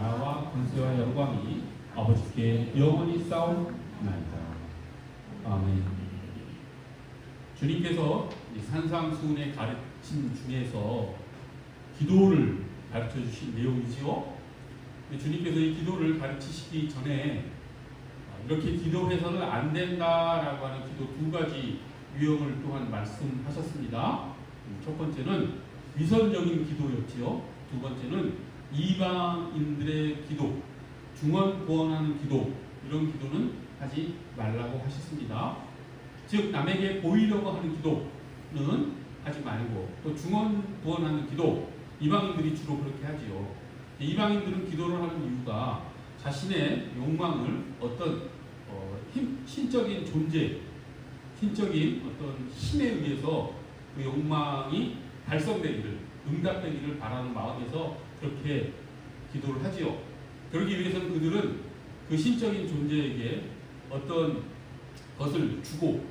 나라와 권세와 영광이 아버지께 영원히 싸움나이다 아멘 주님께서 이 산상수훈의 가르침 중에서 기도를 가르쳐 주신 내용이지요 주님께서 이 기도를 가르치시기 전에 어, 이렇게 기도해서는 안 된다라고 하는 기도 두 가지 유형을 또한 말씀하셨습니다. 음, 첫 번째는 위선적인 기도였지요. 두 번째는 이방인들의 기도, 중원 구원하는 기도 이런 기도는 하지 말라고 하셨습니다. 즉 남에게 보이려고 하는 기도는 하지 말고 또 중원 구원하는 기도 이방인들이 주로 그렇게 하지요. 이방인들은 기도를 하는 이유가 자신의 욕망을 어떤 어, 힘, 신적인 존재, 신적인 어떤 힘에 의해서 그 욕망이 달성되기를, 응답되기를 바라는 마음에서 그렇게 기도를 하지요. 그러기 위해서는 그들은 그 신적인 존재에게 어떤 것을 주고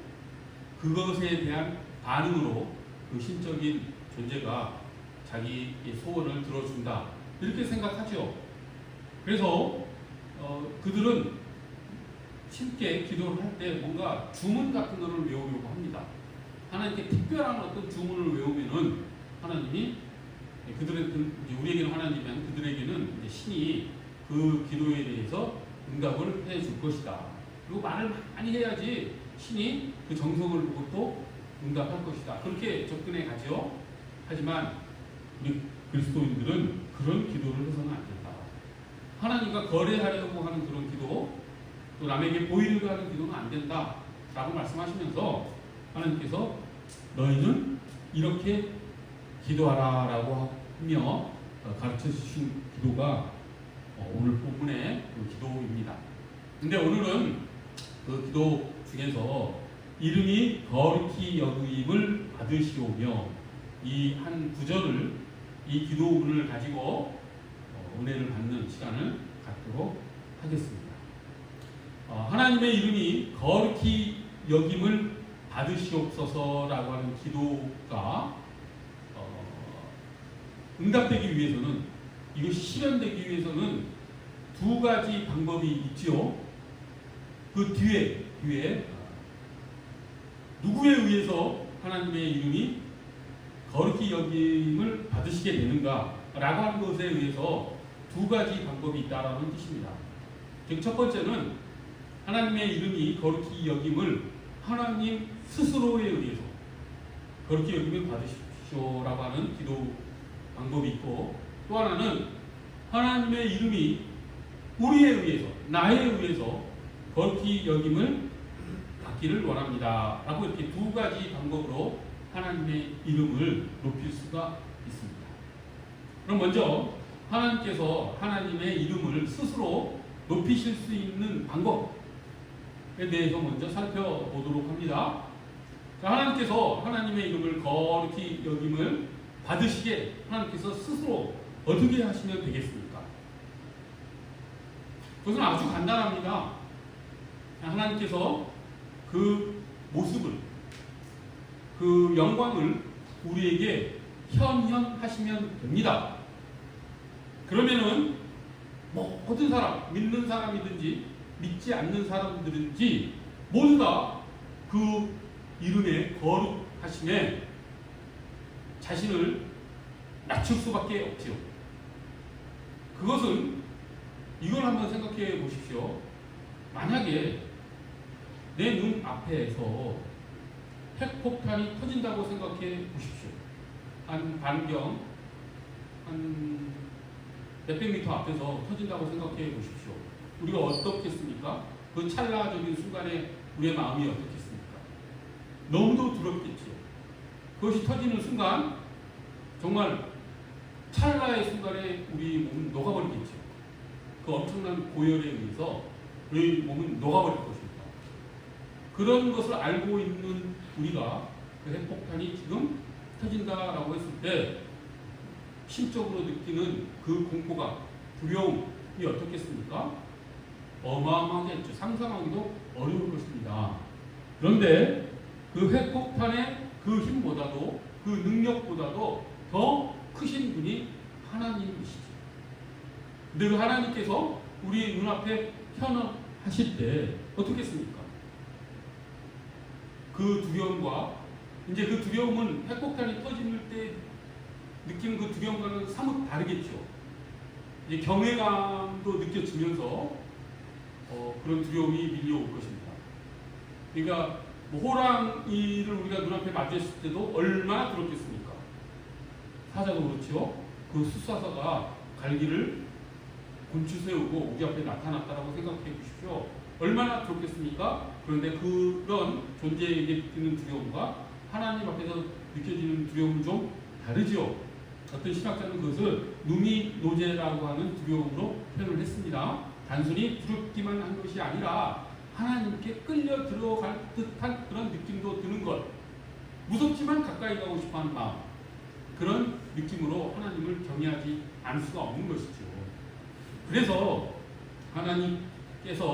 그것에 대한 반응으로 그 신적인 존재가 자기의 소원을 들어준다. 이렇게 생각하죠. 그래서 어, 그들은 쉽게 기도를 할 때 뭔가 주문 같은 것을 외우려고 합니다. 하나님께 특별한 어떤 주문을 외우면은 하나님이 그들의 우리에게는 하나님이면 그들에게는 신이 그 기도에 대해서 응답을 해 줄 것이다. 그리고 말을 많이 해야지 신이 그 정성을 보고 또 응답할 것이다. 그렇게 접근해 가죠. 하지만 우리 그리스도인들은 그런 기도를 해서는 안 된다. 하나님과 거래하려고 하는 그런 기도, 또 남에게 보이려고 하는 기도는 안 된다. 라고 말씀하시면서 하나님께서 너희는 이렇게 기도하라 라고 하며 가르쳐 주신 기도가 어, 오늘 본문의 그 기도입니다. 근데 오늘은 그 기도 중에서 이름이 거룩히 여김을 받으시오며 이 한 구절을 이 기도문을 가지고 어, 은혜를 받는 시간을 갖도록 하겠습니다. 어, 하나님의 이름이 거룩히 여김을 받으시옵소서라고 하는 기도가 어, 응답되기 위해서는 이것이 실현되기 위해서는 두 가지 방법이 있지요. 그 뒤에 뒤에 누구에 의해서 하나님의 이름이 거룩히 여김을 받으시게 되는가라고 하는 것에 의해서 두 가지 방법이 있다라는 뜻입니다. 즉 첫 번째는 하나님의 이름이 거룩히 여김을 하나님 스스로에 의해서 거룩히 여김을 받으십시오라고 하는 기도 방법이 있고 또 하나는 하나님의 이름이 우리에 의해서 나에 의해서 거룩히 여김을 받기를 원합니다. 라고 이렇게 두 가지 방법으로 하나님의 이름을 높일 수가 있습니다. 그럼 먼저 하나님께서 하나님의 이름을 스스로 높이실 수 있는 방법에 대해서 먼저 살펴보도록 합니다. 자, 하나님께서 하나님의 이름을 거룩히 여김을 받으시게 하나님께서 스스로 어떻게 하시면 되겠습니까? 그것은 아주 간단합니다. 하나님께서 그 모습을 그 영광을 우리에게 현현하시면 됩니다. 그러면은 모든 사람, 믿는 사람이든지 믿지 않는 사람들인지 모두 다 그 이름에 거룩하심에 자신을 낮출 수밖에 없지요. 그것은 이걸 한번 생각해 보십시오. 만약에 내 눈 앞에서 핵폭탄이 터진다고 생각해 보십시오. 한 반경, 한 몇백 미터 앞에서 터진다고 생각해 보십시오. 우리가 어떻겠습니까? 그 찰나적인 순간에 우리의 마음이 어떻겠습니까? 너무도 두렵겠지요. 그것이 터지는 순간, 정말 찰나의 순간에 우리 몸은 녹아버리겠죠. 그 엄청난 고열에 의해서 우리 몸은 녹아버릴 것입니다. 그런 것을 알고 있는 우리가 그 핵폭탄이 지금 터진다라고 했을 때 심적으로 느끼는 그 공포가 두려움이 어떻겠습니까? 어마어마하겠죠. 상상하기도 어려울 것입니다. 그런데 그 핵폭탄의 그 힘보다도 그 능력보다도 더 크신 분이 하나님이시죠. 그 하나님께서 우리 눈앞에 현업하실 때 어떻겠습니까? 그 두려움과 이제 그 두려움은 핵폭탄이 터질 때 느끼는 그 두려움과는 사뭇 다르겠죠. 이제 경외감도 느껴지면서 어, 그런 두려움이 밀려올 것입니다. 그러니까 뭐 호랑이를 우리가 눈앞에 마주했을 때도 얼마나 두렵겠습니까? 사자도 그렇죠. 그 숫사사가 갈기를 곤추 세우고 우리 앞에 나타났다라고 생각해 보십시오. 얼마나 두렵겠습니까? 그런데 그런 존재에게 느끼는 두려움과 하나님 앞에서 느껴지는 두려움은 좀 다르죠. 어떤 신학자는 그것을 누미 노제라고 하는 두려움으로 표현을 했습니다. 단순히 두렵기만 한 것이 아니라 하나님께 끌려 들어갈 듯한 그런 느낌도 드는 것. 무섭지만 가까이 가고 싶어 하는 마음. 그런 느낌으로 하나님을 경외하지 않을 수가 없는 것이죠. 그래서 하나님께서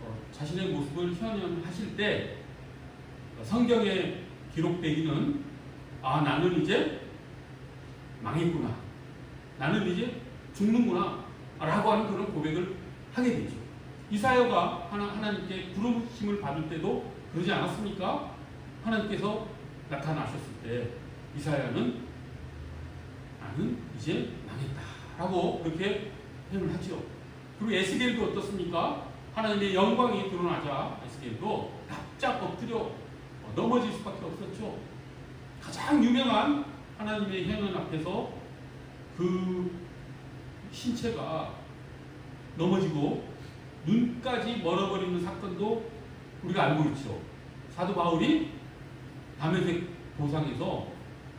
어, 자신의 모습을 현현하실 때 성경에 기록되기는 아 나는 이제 망했구나. 나는 이제 죽는구나. 라고 하는 그런 고백을 하게 되죠. 이사야가 하나, 하나님께 부르심을 받을 때도 그러지 않았습니까? 하나님께서 나타나셨을 때 이사야는 나는 이제 망했다라고 그렇게 표현을 하죠. 그리고 에스겔도 어떻습니까? 하나님의 영광이 드러나자 에스겔도 납작 엎드려 넘어질 수밖에 없었죠. 가장 유명한 하나님의 현원 앞에서 그 신체가 넘어지고 눈까지 멀어버리는 사건도 우리가 알고 있죠. 사도 바울이 담에색 도상에서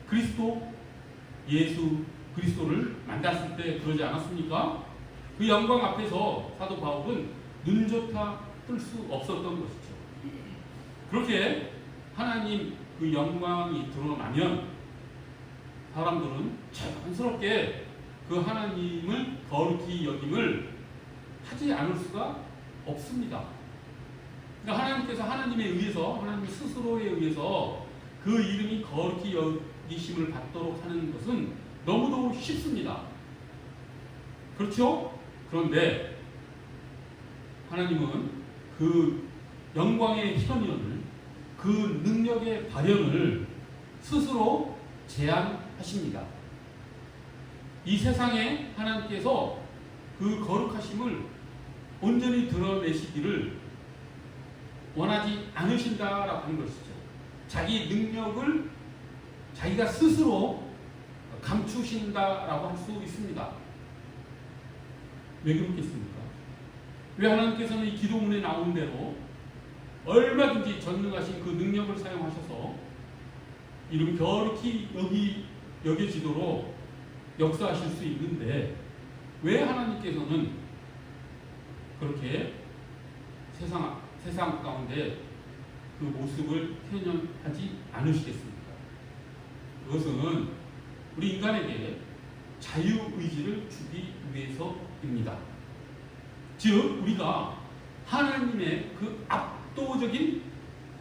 그리스도 예수 그리스도를 만났을 때 그러지 않았습니까? 그 영광 앞에서 사도 바울은 눈조차 뜰 수 없었던 것이죠. 그렇게 하나님 그 영광이 드러나면 사람들은 자연스럽게 그 하나님을 거룩히 여김을 하지 않을 수가 없습니다. 그러니까 하나님께서 하나님에 의해서 하나님 스스로에 의해서 그 이름이 거룩히 여 기심을 받도록 하는 것은 너무도 쉽습니다. 그렇죠? 그런데 하나님은 그 영광의 현현을 그 능력의 발현을 스스로 제한하십니다. 이 세상에 하나님께서 그 거룩하심을 온전히 드러내시기를 원하지 않으신다라고 하는 것이죠. 자기 능력을 자기가 스스로 감추신다라고 할 수 있습니다. 왜 그렇겠습니까? 왜 하나님께서는 이 기도문에 나온 대로 얼마든지 전능하신 그 능력을 사용하셔서 이름 거룩히 여기 여겨지도록 역사하실 수 있는데 왜 하나님께서는 그렇게 세상 세상 가운데 그 모습을 표현하지 않으시겠습니까? 그것은 우리 인간에게 자유 의지를 주기 위해서입니다. 즉 우리가 하나님의 그 압도적인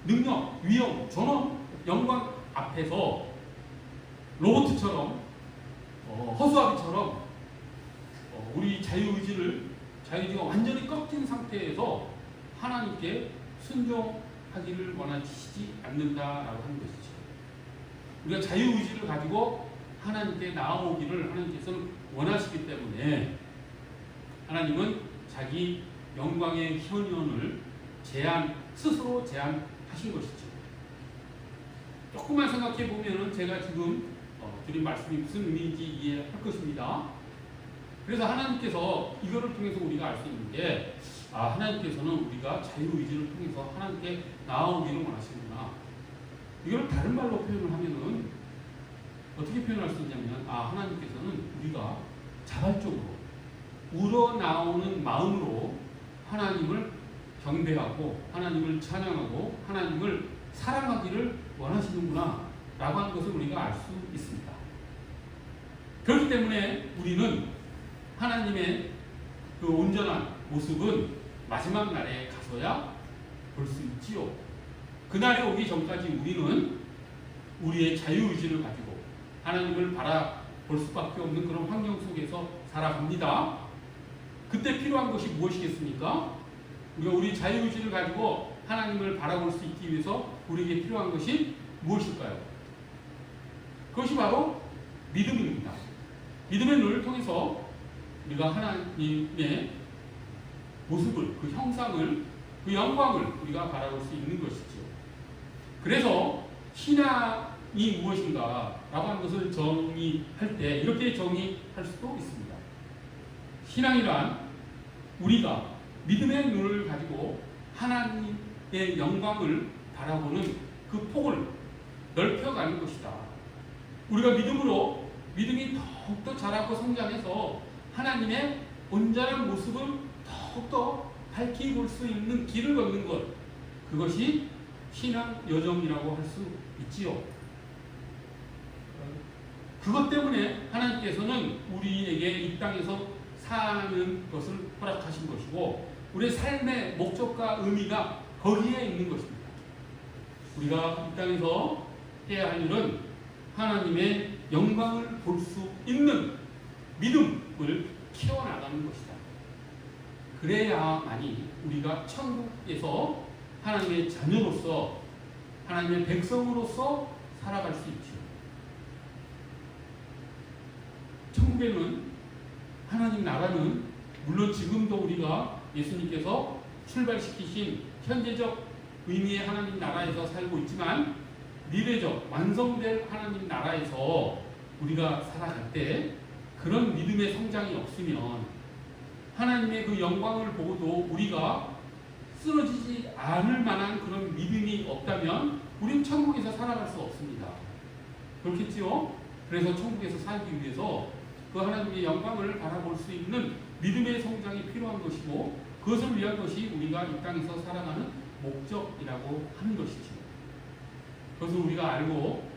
능력, 위엄, 존엄, 영광 앞에서 로봇처럼 어, 허수아비처럼 어, 우리 자유의지를 자유의지가 완전히 꺾인 상태에서 하나님께 순종하기를 원하시지 않는다라고 하는 것이죠. 우리가 자유의지를 가지고 하나님께 나아오기를 하나님께서는 원하시기 때문에 하나님은 자기 영광의 현현을 제한 스스로 제한하신 것이죠. 조금만 생각해 보면은 제가 지금 어, 드린 말씀이 무슨 의미인지 이해할 것입니다. 그래서 하나님께서 이거를 통해서 우리가 알 수 있는 게, 아, 하나님께서는 우리가 자유의지를 통해서 하나님께 나아오기를 원하시는구나. 이걸 다른 말로 표현을 하면은, 어떻게 표현할 수 있냐면, 아, 하나님께서는 우리가 자발적으로 우러나오는 마음으로 하나님을 경배하고 하나님을 찬양하고 하나님을 사랑하기를 원하시는구나 라고 하는 것을 우리가 알 수 있습니다. 그렇기 때문에 우리는 하나님의 그 온전한 모습은 마지막 날에 가서야 볼 수 있지요. 그날이 오기 전까지 우리는 우리의 자유의지를 가지고 하나님을 바라볼 수밖에 없는 그런 환경 속에서 살아갑니다. 그때 필요한 것이 무엇이겠습니까? 우리가 우리 자유의지를 가지고 하나님을 바라볼 수 있기 위해서 우리에게 필요한 것이 무엇일까요? 그것이 바로 믿음입니다. 믿음의 눈을 통해서 우리가 하나님의 모습을, 그 형상을, 그 영광을 우리가 바라볼 수 있는 것이죠. 그래서 신앙이 무엇인가 라고 하는 것을 정의할 때 이렇게 정의할 수도 있습니다. 신앙이란 우리가 믿음의 눈을 가지고 하나님의 영광을 바라보는 그 폭을 넓혀가는 것이다. 우리가 믿음으로 믿음이 더욱더 자라고 성장해서 하나님의 온전한 모습을 더욱더 밝히 볼수 있는 길을 걷는 것 그것이 신앙 여정이라고 할 수 있지요. 그것 때문에 하나님께서는 우리에게 이 땅에서 사는 것을 허락하신 것이고 우리의 삶의 목적과 의미가 거기에 있는 것입니다. 우리가 이 땅에서 해야 할 일은 하나님의 영광을 볼 수 있는 믿음을 키워나가는 것이다. 그래야만이 우리가 천국에서 하나님의 자녀로서 하나님의 백성으로서 살아갈 수 있죠. 천국에는 하나님 나라는 물론 지금도 우리가 예수님께서 출발시키신 현재적 의미의 하나님 나라에서 살고 있지만 미래적 완성될 하나님 나라에서 우리가 살아갈 때 그런 믿음의 성장이 없으면 하나님의 그 영광을 보고도 우리가 쓰러지지 않을 만한 그런 믿음이 없다면 우리는 천국에서 살아갈 수 없습니다. 그렇겠지요? 그래서 천국에서 살기 위해서 그 하나님의 영광을 바라볼 수 있는 믿음의 성장이 필요한 것이고 그것을 위한 것이 우리가 이 땅에서 살아가는 목적이라고 하는 것이죠. 그것을 우리가 알고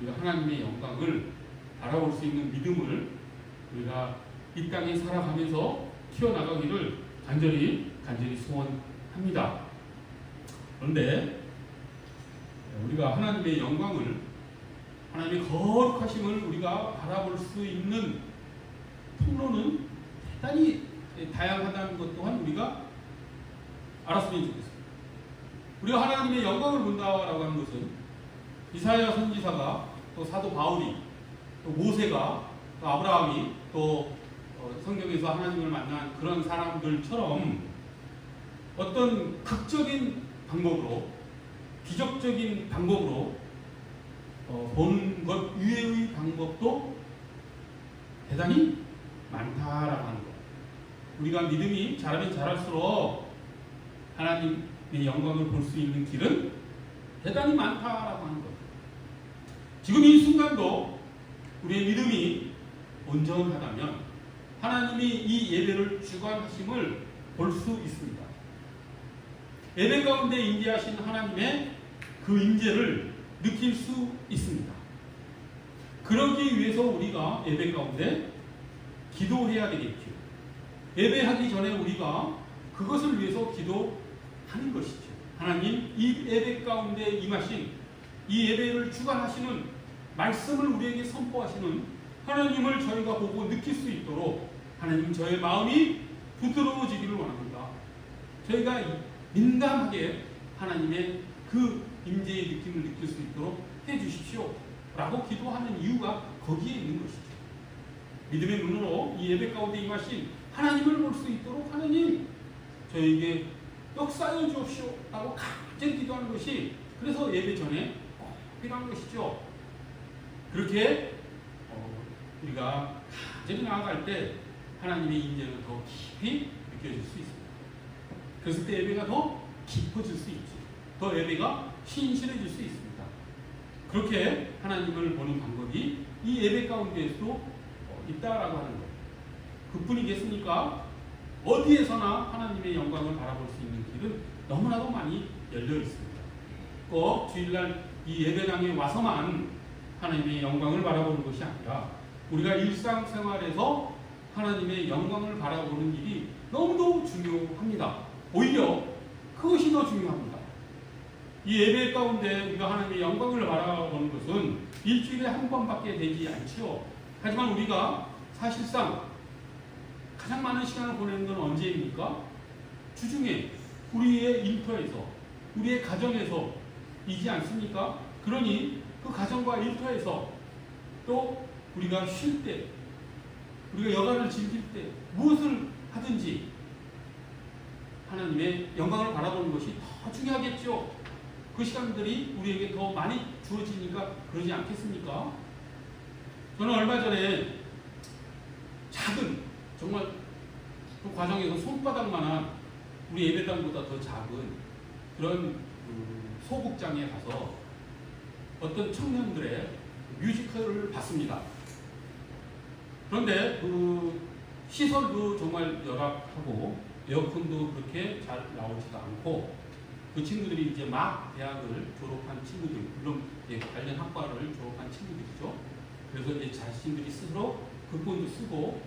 우리가 하나님의 영광을 바라볼 수 있는 믿음을 우리가 이 땅에 살아가면서 키워나가기를 간절히 간절히 소원 합니다. 그런데 우리가 하나님의 영광을 하나님의 거룩하심을 우리가 바라볼 수 있는 통로는 대단히 다양하다는 것 또한 우리가 알았으면 좋겠습니다. 우리가 하나님의 영광을 본다라고 하는 것은 이사야 선지사가 또 사도 바울이 또 모세가 또 아브라함이 또 어, 성경에서 하나님을 만난 그런 사람들처럼 어떤 극적인 방법으로 기적적인 방법으로 어, 보는 것 이외의 방법도 대단히 많다라고 하는 것. 우리가 믿음이 자라면 자랄수록 하나님의 영광을 볼 수 있는 길은 대단히 많다라고 하는 것. 지금 이 순간도 우리의 믿음이 온전하다면 하나님이 이 예배를 주관하심을 볼 수 있습니다. 예배 가운데 임재하신 하나님의 그 임재를 느낄 수 있습니다. 그러기 위해서 우리가 예배 가운데 기도해야 되겠죠. 예배하기 전에 우리가 그것을 위해서 기도하는 것이죠. 하나님 이 예배 가운데 임하신 이 예배를 주관하시는 말씀을 우리에게 선포하시는 하나님을 저희가 보고 느낄 수 있도록 하나님 저의 마음이 부드러워지기를 원합니다. 저희가 민감하게 하나님의 그 임재의 느낌을 느낄 수 있도록 해 주십시오. 라고 기도하는 이유가 거기에 있는 것이죠. 믿음의 눈으로 이 예배 가운데 임하신 하나님을 볼 수 있도록 하나님 저에게 역사여 주옵시오. 라고 갑자기 기도하는 것이 그래서 예배 전에 필요한 것이죠. 그렇게 어, 우리가 간절히 나아갈 때 하나님의 인재는 더 깊이 느껴질 수 있습니다. 그랬을 때 예배가 더 깊어질 수 있죠. 더 예배가 신실해질 수 있습니다. 그렇게 하나님을 보는 방법이 이 예배 가운데에도 어, 있다라고 하는 것. 그 그뿐이겠습니까? 어디에서나 하나님의 영광을 바라볼 수 있는 길은 너무나도 많이 열려 있습니다. 꼭 주일날 이 예배당에 와서만 하나님의 영광을 바라보는 것이 아니라 우리가 일상생활에서 하나님의 영광을 바라보는 일이 너무도 중요합니다. 오히려 그것이 더 중요합니다. 이 예배 가운데 우리가 하나님의 영광을 바라보는 것은 일주일에 한 번밖에 되지 않지요. 하지만 우리가 사실상 가장 많은 시간을 보내는 건 언제입니까? 주중에 우리의 일터에서 우리의 가정에서 이지 않습니까? 그러니 그 가정과 일터에서 또 우리가 쉴 때, 우리가 여가를 즐길 때 무엇을 하든지 하나님의 영광을 바라보는 것이 더 중요하겠죠. 그 시간들이 우리에게 더 많이 주어지니까 그러지 않겠습니까? 저는 얼마 전에 작은 정말 그 과정에서 손바닥만한 우리 예배당보다 더 작은 그런 그 소극장에 가서 어떤 청년들의 뮤지컬을 봤습니다. 그런데 그 시설도 정말 열악하고 에어컨도 그렇게 잘 나오지도 않고 그 친구들이 이제 막 대학을 졸업한 친구들, 물론 이제 관련 학과를 졸업한 친구들이죠. 그래서 이제 자신들이 스스로 극본도 쓰고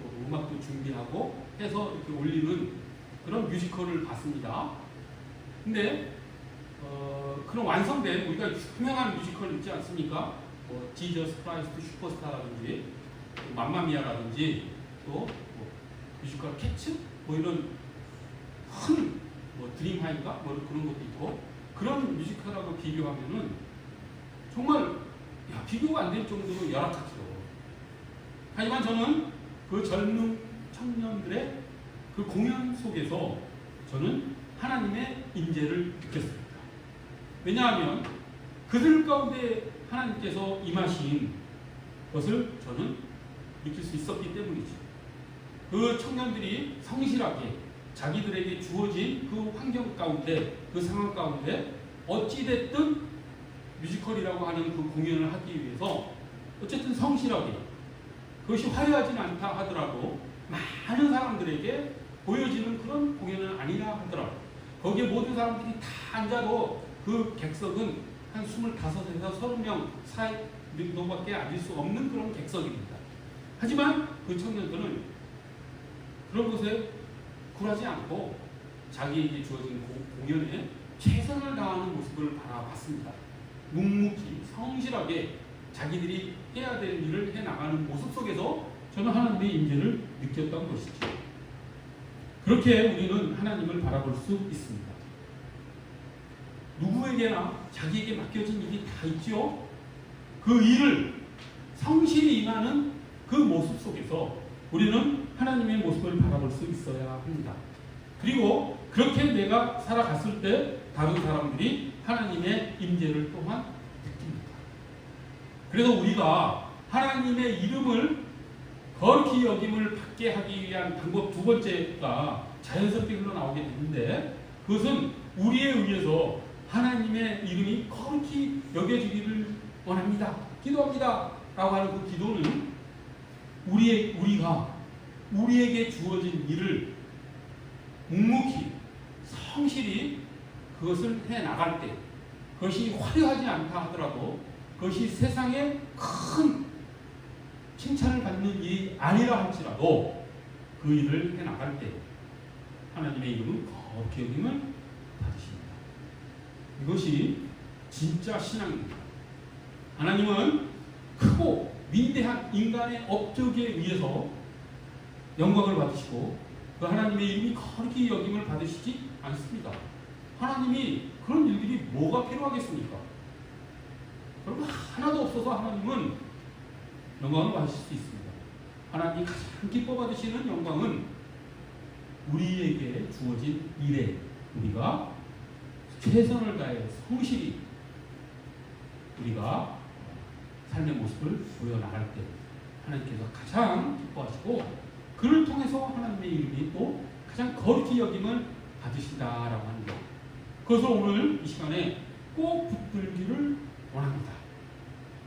또 음악도 준비하고 해서 이렇게 올리는 그런 뮤지컬을 봤습니다. 근데 어, 그런 완성된 우리가 유명한 뮤지컬 있지 않습니까? 뭐 지저스 크라이스트 슈퍼스타라든지 또 맘마미아라든지 또 뭐 뮤지컬 캐츠 뭐 이런 큰뭐 드림하인가 뭐 그런 것도 있고 그런 뮤지컬하고 비교하면은 정말 야, 비교가 안 될 정도로 열악하죠. 하지만 저는 그 젊은 청년들의 그 공연 속에서 저는 하나님의 임재를 느꼈습니다. 왜냐하면 그들 가운데 하나님께서 임하신 것을 저는 느낄 수 있었기 때문이죠. 그 청년들이 성실하게 자기들에게 주어진 그 환경 가운데, 그 상황 가운데 어찌됐든 뮤지컬이라고 하는 그 공연을 하기 위해서 어쨌든 성실하게 그것이 화려하진 않다 하더라도 많은 사람들에게 보여지는 그런 공연은 아니라 하더라도 거기에 모든 사람들이 다 앉아도 그 객석은 한 25에서 30명 사이 정도밖에 앉을 수 없는 그런 객석입니다. 하지만 그 청년들은 그런 곳에 굴하지 않고 자기에게 주어진 고- 공연에 최선을 다하는 모습을 바라봤습니다. 묵묵히 성실하게 자기들이 해야 될 일을 해 나가는 모습 속에서 저는 하나님의 임재를 느꼈던 것이죠. 그렇게 우리는 하나님을 바라볼 수 있습니다. 누구에게나 자기에게 맡겨진 일이 다 있죠. 그 일을 성실히 임하는 그 모습 속에서 우리는 하나님의 모습을 바라볼 수 있어야 합니다. 그리고 그렇게 내가 살아갔을 때 다른 사람들이 하나님의 임재를 또한 느낍니다. 그래서 우리가 하나님의 이름을 거룩히 여김을 받게 하기 위한 방법 두 번째가 자연스럽게 흘러나오게 되는데 그것은 우리에 의해서 하나님의 이름이 거룩히 여겨지기를 원합니다. 기도합니다. 라고 하는 그 기도는 우리의, 우리가 우리에게 주어진 일을 묵묵히 성실히 그것을 해 나갈 때 그것이 화려하지 않다 하더라도 그것이 세상에 큰 칭찬을 받는 일이 아니라 할지라도 그 일을 해 나갈 때 하나님의 이름은 거룩히 여김을 받으십니다. 이것이 진짜 신앙입니다. 하나님은 크고 위대한 인간의 업적에 의해서 영광을 받으시고 그 하나님의 이름이 거룩히 여김을 받으시지 않습니다. 하나님이 그런 일들이 뭐가 필요하겠습니까? 여러분 하나도 없어서 하나님은 영광을 받으실 수 있습니다. 하나님이 가장 기뻐 받으시는 영광은 우리에게 주어진 일에 우리가 최선을 다해 성실히 우리가 삶의 모습을 보여나갈 때 하나님께서 가장 기뻐하시고 그를 통해서 하나님의 이름이 또 가장 거룩히 여김을 받으신다라고 것. 그것을 오늘 이 시간에 꼭 붙들기를 원합니다.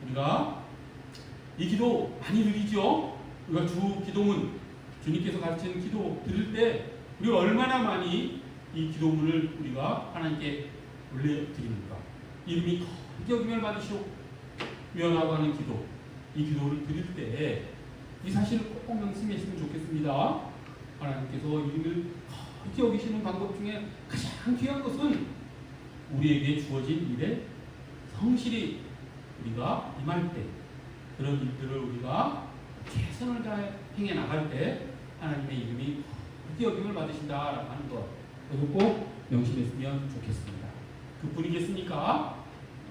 우리가 이 기도 많이 드리죠? 우리가 주 기도문 주님께서 가르치는 기도 드릴 때 우리가 얼마나 많이 이 기도문을 우리가 하나님께 올려드립니까? 이름이 크게 여김을 받으시오 위원하고 하는 기도 이 기도를 드릴 때 이 사실을 꼭 명심했으면 좋겠습니다. 하나님께서 이름을 크게 여기시는 방법 중에 가장 귀한 것은 우리에게 주어진 일에 성실히 우리가 임할 때 그런 일들을 우리가 최선을 다해 행해 나갈 때 하나님의 이름이 크게 여김을 받으신다라고 하는 것 그것도 꼭 명심했으면 좋겠습니다. 그뿐이겠습니까?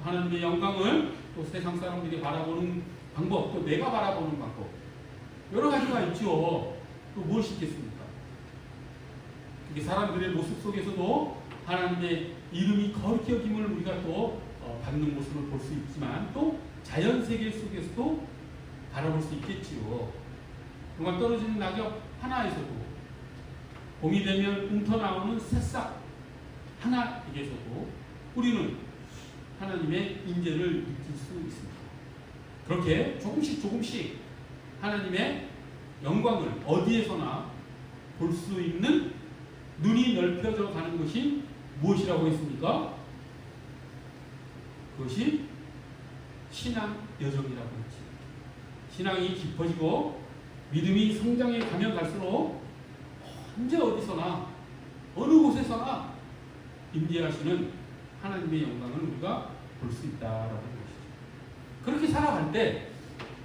하나님의 영광을 또 세상 사람들이 바라보는 방법, 또 내가 바라보는 방법 여러 가지가 있죠. 또 무엇이 있겠습니까? 그게 사람들의 모습 속에서도 하나님의 이름이 거룩히 여김을 우리가 또 어, 받는 모습을 볼 수 있지만 또 자연 세계 속에서도 바라볼 수 있겠지요. 그동안 떨어지는 낙엽 하나에서도 봄이 되면 웅터 나오는 새싹 하나에게서도 우리는 하나님의 인재를 느낄 수 있습니다. 그렇게 조금씩 조금씩 하나님의 영광을 어디에서나 볼 수 있는 눈이 넓혀져 가는 것이 무엇이라고 했습니까? 그것이 신앙 여정이라고 했지. 신앙이 깊어지고 믿음이 성장해 가면 갈수록 언제 어디서나 어느 곳에서나 임재하시는 하나님의 영광을 우리가 볼 수 있다라고 하는 것이죠. 그렇게 살아갈 때,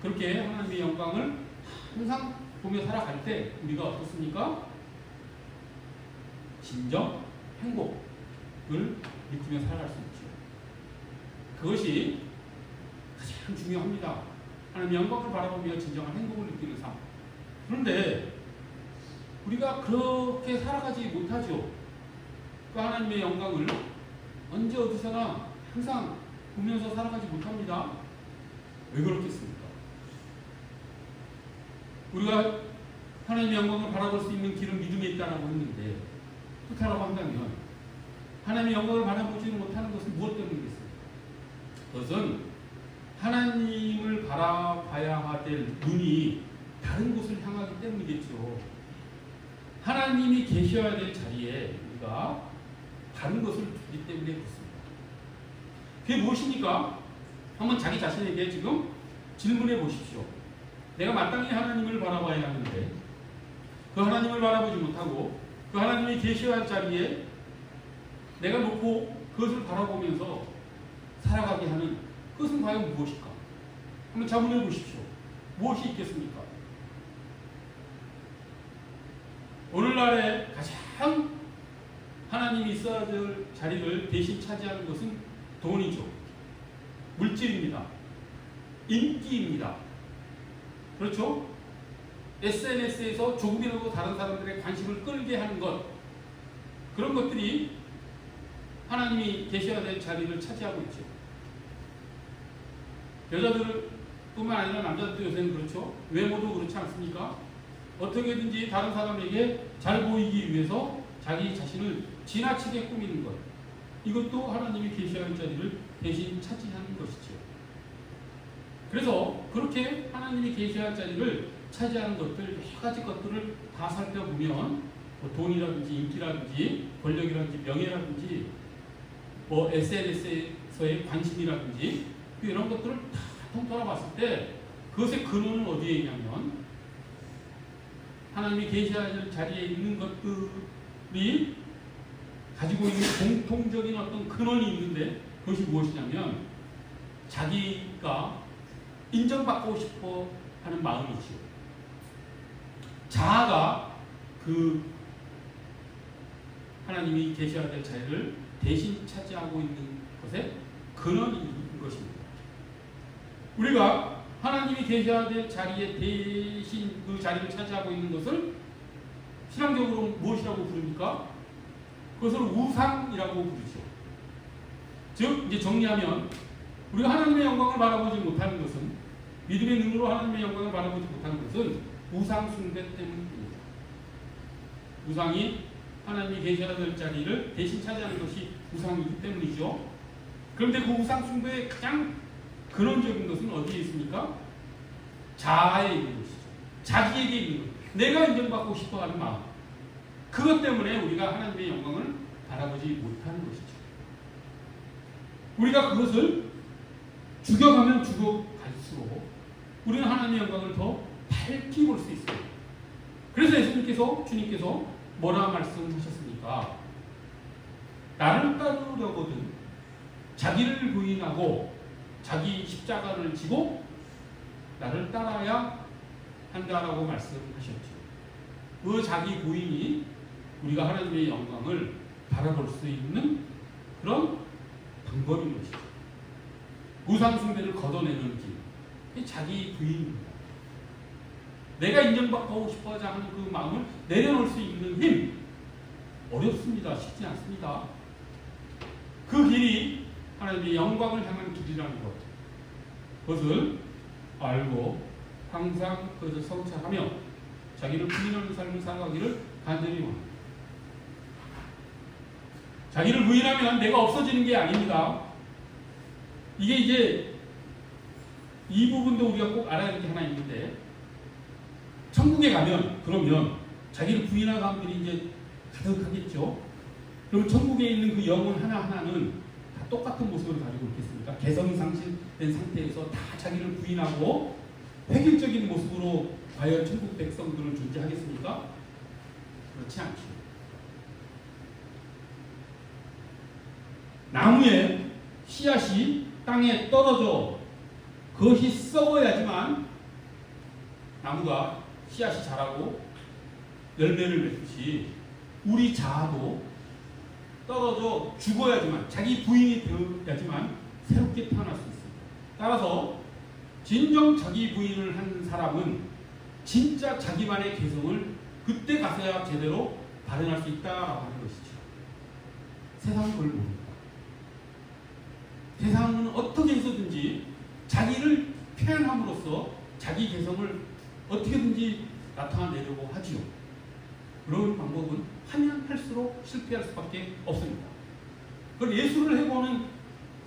그렇게 하나님의 영광을 항상 보며 살아갈 때 우리가 어떻습니까? 진정 행복을 느끼며 살아갈 수 있죠. 그것이 가장 중요합니다. 하나님 영광을 바라보며 진정한 행복을 느끼는 삶. 그런데 우리가 그렇게 살아가지 못하죠. 그 하나님의 영광을 언제 어디서나 항상 보면서 살아가지 못합니다. 왜 그렇겠습니까? 우리가 하나님의 영광을 바라볼 수 있는 길은 믿음에 있다라고 했는데 그렇다고 한다면 하나님의 영광을 바라보지 못하는 것은 무엇 때문이겠습니까? 그것은 하나님을 바라봐야 될 눈이 다른 곳을 향하기 때문이겠죠. 하나님이 계셔야 될 자리에 우리가 다른 것을 두기 때문에 그렇습니다. 그게 무엇입니까? 한번 자기 자신에게 지금 질문해 보십시오. 내가 마땅히 하나님을 바라봐야 하는데 그 하나님을 바라보지 못하고 그 하나님이 계셔야 할 자리에 내가 놓고 그것을 바라보면서 살아가게 하는 그것은 과연 무엇일까? 한번 자문해 보십시오. 무엇이 있겠습니까? 오늘날에 가장 하나님이 있어야 될 자리를 대신 차지하는 것은 돈이죠. 물질입니다. 인기입니다. 그렇죠? SNS에서 조금이라도 다른 사람들의 관심을 끌게 하는 것 그런 것들이 하나님이 계셔야 될 자리를 차지하고 있죠. 여자들뿐만 아니라 남자들도 요새는 그렇죠. 외모도 그렇지 않습니까? 어떻게든지 다른 사람에게 잘 보이기 위해서 자기 자신을 지나치게 꾸미는 것. 이것도 하나님이 계셔야 할 자리를 대신 차지하는 것이죠. 그래서 그렇게 하나님이 계셔야 할 자리를 차지하는 것들, 여러 가지 것들을 다 살펴보면 뭐 돈이라든지 인기라든지 권력이라든지 명예라든지 뭐 SNS에서의 관심이라든지 이런 것들을 다 통틀어 봤을 때 그것의 근원은 어디에 있냐면 하나님이 계셔야 할 자리에 있는 것들이 가지고 있는 공통적인 어떤 근원이 있는데 그것이 무엇이냐면 자기가 인정받고 싶어 하는 마음이지요. 자아가 그 하나님이 계셔야 될 자리를 대신 차지하고 있는 것에 있는 것입니다. 우리가 하나님이 계셔야 될 자리에 대신 그 자리를 차지하고 있는 것을 신앙적으로 무엇이라고 부릅니까? 그것을 우상이라고 부르죠. 즉 이제 정리하면 우리가 하나님의 영광을 바라보지 못하는 것은 믿음의 눈으로 하나님의 영광을 바라보지 못하는 것은 우상 숭배 때문입니다. 우상이 하나님이 계셔야 될 자리를 대신 차지하는 것이 우상이기 때문이죠. 그런데 그 우상 숭배의 가장 근원적인 것은 어디에 있습니까? 자아에 있는 것이죠. 자기에게 있는 것. 내가 인정받고 싶어 하는 마음. 그것 때문에 우리가 하나님의 영광을 바라보지 못하는 것이죠. 우리가 그것을 죽여가면 죽어갈수록 우리는 하나님의 영광을 더 밝히 볼 수 있어요. 그래서 예수님께서 주님께서 뭐라 말씀하셨습니까? 나를 따르려거든 자기를 부인하고 자기 십자가를 지고 나를 따라야 한다라고 말씀하셨죠. 그 자기 부인이 우리가 하나님의 영광을 바라볼 수 있는 그런 방법인 것이죠. 우상숭배를 걷어내는 길. 이 자기 부인입니다. 내가 인정받고 싶어자 하는 그 마음을 내려놓을 수 있는 힘. 어렵습니다. 쉽지 않습니다. 그 길이 하나님의 영광을 향한 길이라는 것. 그것을 알고 항상 그것을 성찰하며 자기를 부인하는 삶을 살아가기를 간절히 원합니다. 자기를 부인하면 내가 없어지는 게 아닙니다. 이게 이제 이 부분도 우리가 꼭 알아야 될 게 하나 있는데 천국에 가면 그러면 자기를 부인한 사람들이 이제 가득하겠죠. 그럼 천국에 있는 그 영혼 하나하나는 다 똑같은 모습을 가지고 있겠습니까? 개성이 상실된 상태에서 다 자기를 부인하고 획일적인 모습으로 과연 천국 백성들을 존재하겠습니까? 그렇지 않죠. 나무에 씨앗이 땅에 떨어져 그것이 썩어야지만 나무가 씨앗이 자라고 열매를 맺듯이 우리 자아도 떨어져 죽어야지만 자기 부인이 되어야지만 새롭게 태어날 수 있습니다. 따라서 진정 자기 부인을 한 사람은 진짜 자기만의 개성을 그때 가서야 제대로 발현할 수 있다라고 하는 것이죠. 세상은 모릅니다. 세상은 해서든지 자기를 표현함으로써 자기 개성을 어떻게든지 나타내려고 하지요. 그런 방법은 하면 할수록 실패할 수밖에 없습니다. 그걸 예술을 해보는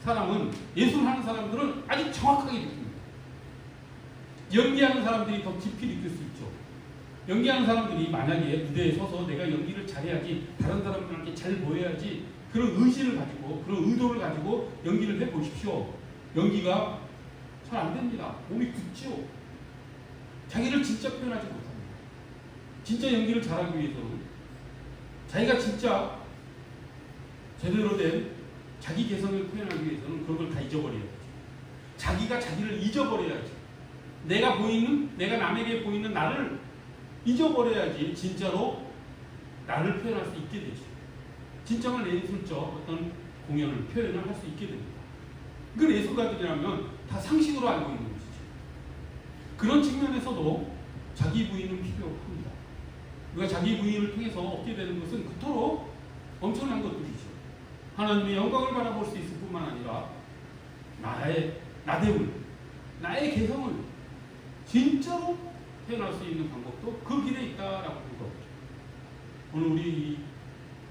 사람은 예술을 하는 사람들은 아주 정확하게 느낍니다. 연기하는 사람들이 더 깊이 느낄 수 있죠. 연기하는 사람들이 만약에 무대에 서서 내가 연기를 잘해야지 다른 사람들한테 잘 보여야지 그런 의지를 가지고 그런 의도를 가지고 연기를 해 보십시오. 연기가 잘 안 됩니다. 몸이 굳죠. 자기를 진짜 표현하지 못합니다. 진짜 연기를 잘하기 위해서는 자기가 진짜 제대로 된 자기 개성을 표현하기 위해서는 그런 걸다 잊어버려야죠. 자기가 자기를 잊어버려야지. 내가 보이는 내가 남에게 보이는 나를 잊어버려야지 진짜로 나를 표현할 수 있게 되죠. 진정한 예술적 어떤 공연을 표현을 할 수 있게 됩니다. 그 예술가들이라면 다 상식으로 알고 있는 것이죠. 그런 측면에서도 자기 부인은 필요합니다. 우리가 자기 부인을 통해서 얻게 되는 것은 그토록 엄청난 것들이죠. 하나님의 영광을 바라볼 수 있을 뿐만 아니라 나의 나됨을, 나의 개성을 진짜로 표현할 수 있는 방법도 그 길에 있다라고 하는 거죠. 오늘 우리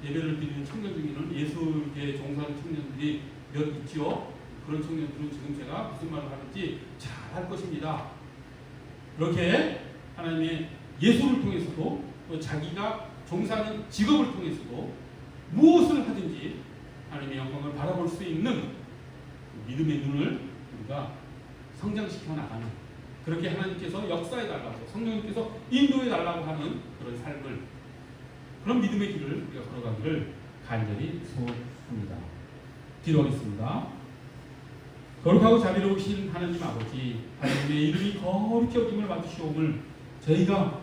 예배를 드리는 청년 중에는 예술계 종사하는 청년들이 몇 있죠. 그런 청년들은 지금 제가 무슨 말을 하는지 잘 할 것입니다. 그렇게 하나님의 예술을 통해서도 또 자기가 종사하는 직업을 통해서도 무엇을 하든지 하나님의 영광을 바라볼 수 있는 믿음의 눈을 우리가 성장시켜 나가는 그렇게 하나님께서 역사해 달라고 성령님께서 인도해 달라고 하는 그런 삶을 그런 믿음의 길을 우리가 걸어가기를 간절히 소원합니다. 기도하겠습니다. 거룩하고 자비로우신 하나님 아버지 하나님의 이름이 거룩히 여김을 받으시오을 저희가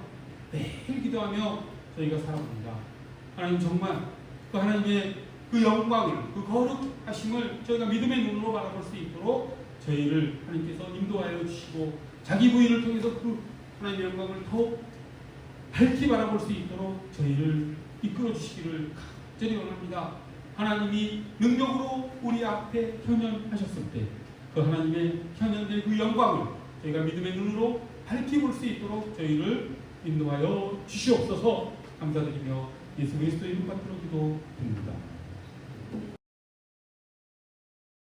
매일 기도하며 저희가 살아갑니다. 하나님 정말 그 하나님의 그 영광을 그 거룩하심을 저희가 믿음의 눈으로 바라볼 수 있도록 저희를 하나님께서 인도하여 주시고 자기 부인을 통해서 그 하나님의 영광을 더욱 밝히 바라볼 수 있도록 저희를 이끌어 주시기를 간절히 원합니다. 하나님이 능력으로 우리 앞에 현현하셨을 때 그 하나님의 현현의 그 영광을 저희가 믿음의 눈으로 밝히 볼 수 있도록 저희를 인도하여 주시옵소서 감사드리며 예수 그리스도의 이름 받들어 기도드립니다.